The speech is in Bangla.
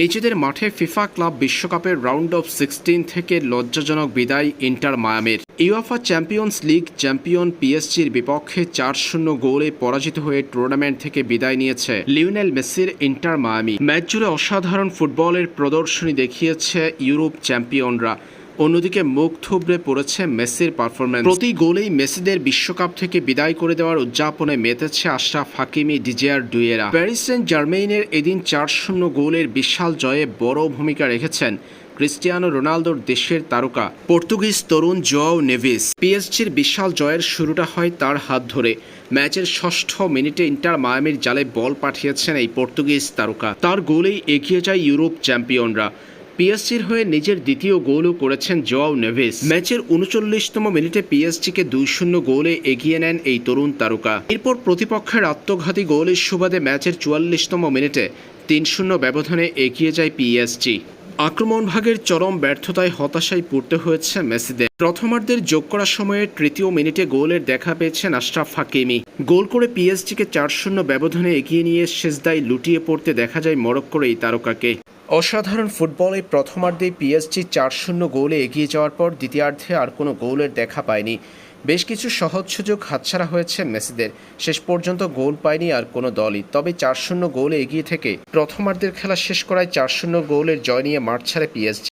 নিজেদের মাঠে ফিফা ক্লাব বিশ্বকাপের রাউন্ড অফ সিক্সটিন থেকে লজ্জাজনক বিদায় ইন্টার মায়ামের। ইউএফা চ্যাম্পিয়ন্স লিগ চ্যাম্পিয়ন পিএসজির বিপক্ষে চার শূন্য গোলে পরাজিত হয়ে টুর্নামেন্ট থেকে বিদায় নিয়েছে লিওনেল মেসির ইন্টার মায়ামি। ম্যাচ জুড়ে অসাধারণ ফুটবলের প্রদর্শনী দেখিয়েছে ইউরোপ চ্যাম্পিয়নরা। অন্যদিকে মুখ থুবড়ে পড়েছে মেসির পারফরম্যান্স। প্রতি গোলেই মেসিদের বিশ্বকাপ থেকে বিদায় করে দেওয়ার উদযাপনে মেতেছে Achraf Hakimi, Desire Doue. Paris Saint জার্মেইনের এদিন চার শূন্য গোলের বিশাল জয়ে বড় ভূমিকা রেখেছেন ক্রিস্টিয়ানো রোনালদোর দেশের তারকা, পর্তুগিজ তরুণ জোয়াও নেভিস। পিএসজির বিশাল জয়ের শুরুটা হয় তার হাত ধরে। ম্যাচের ষষ্ঠ মিনিটে ইন্টার মায়ামির জালে বল পাঠিয়েছেন এই পর্তুগিজ তারকা। তার গোলেই এগিয়ে যায় ইউরোপ চ্যাম্পিয়নরা। পিএসজির হয়ে নিজের দ্বিতীয় গোলও করেছেন জোয়াও নেভিস। ম্যাচের উনচল্লিশতম মিনিটে পিএসজিকে দুই শূন্য গোলে এগিয়ে নেন এই তরুণ তারকা। এরপর প্রতিপক্ষের আত্মঘাতী গোলের সুবাদে ম্যাচের চুয়াল্লিশতম মিনিটে তিন শূন্য ব্যবধানে এগিয়ে যায় পিএসজি আক্রমণ ভাগের চরম ব্যর্থতায় হতাশায় পড়তে হয়েছে মেসিদের। প্রথমার্ধের যোগ করার সময়ে তৃতীয় মিনিটে গোলের দেখা পেয়েছেন আশরাফ হাকিমি। গোল করে পিএসজিকে চার শূন্য ব্যবধানে এগিয়ে নিয়ে শেষদায় লুটিয়ে পড়তে দেখা যায় মরক্কোর এই তারকাকে। অসাধারণ ফুটবলে প্রথমার্ধে পিএসজি চার শূন্য গোলে এগিয়ে যাওয়ার পর দ্বিতীয়ার্ধে আর কোনো গোলের দেখা পায়নি। বেশ কিছু সহজ সুযোগ হাতছাড়া হয়েছে মেসিদের। শেষ পর্যন্ত গোল পায়নি আর কোনো দলই। তবে চার শূন্য গোলে এগিয়ে থেকে প্রথমার্ধের খেলা শেষ করায় চার শূন্য গোলের জয় নিয়ে মাঠ ছাড়ে পিএসজি।